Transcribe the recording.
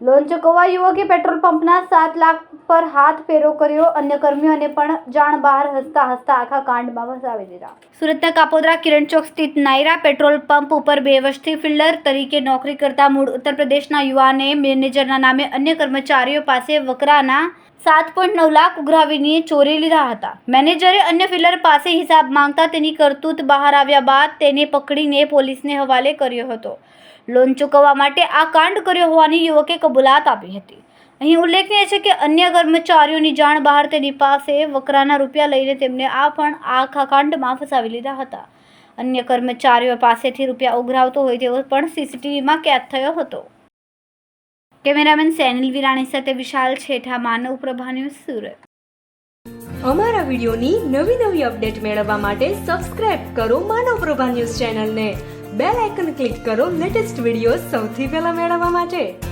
Loan ચૂકવવા યુવકે petrol પંપના સાત લાખ પર હાથ ફેરો કર્યો. અન્ય કર્મીઓને પણ જાણ બહાર હસતા હસતા આખા કાંડમાં ફસાવી દીધા. સુરતના કાપોદરા કિરણ ચોક સ્થિત નાયરા પેટ્રોલ પંપ ઉપર બેવસથી ફિલ્ડર તરીકે નોકરી કરતા મૂળ ઉત્તર પ્રદેશના યુવાને મેનેજરના નામે અન્ય કર્મચારીઓ પાસે વકરાના સાત પોઈન્ટ નવ લાખ ઉઘરાવીને ચોરી લીધા હતા. મેનેજરે અન્ય ફિલ્ડર પાસે હિસાબ માંગતા તેની કરતૂત બહાર આવ્યા બાદ તેને પકડીને પોલીસને હવાલે કર્યો હતો. લોન ચૂકવવા માટે આ કાંડ કર્યો હોવાની યુવકે કબૂલાત આપી હતી. અહીં ઉલ્લેખનીય છે કે અન્ય કર્મચારીઓની જાણ બહાર તેની પાસે વકરાના રૂપિયા લઈને તેમને આ પણ આખા કાંડમાં ફસાવી લીધા હતા. અન્ય કર્મચારીઓ પાસેથી રૂપિયા ઉઘરાવતો હોય તેવો પણ સીસીટીવીમાં કેદ થયો હતો. કેમેરામેન સેનિલ વિરાણી સાથે વિશાલ છેઠા, માનવ પ્રભા ન્યૂઝ સુરત. અમારા વિડીયોની નવી નવી અપડેટ મેળવવા માટે સબસ્ક્રાઇબ કરો માનવ પ્રભા ન્યૂઝ ચેનલને. બેલ આઇકન ક્લિક કરો લેટેસ્ટ વીડિયો સૌથી પહેલા મેળવવા માટે.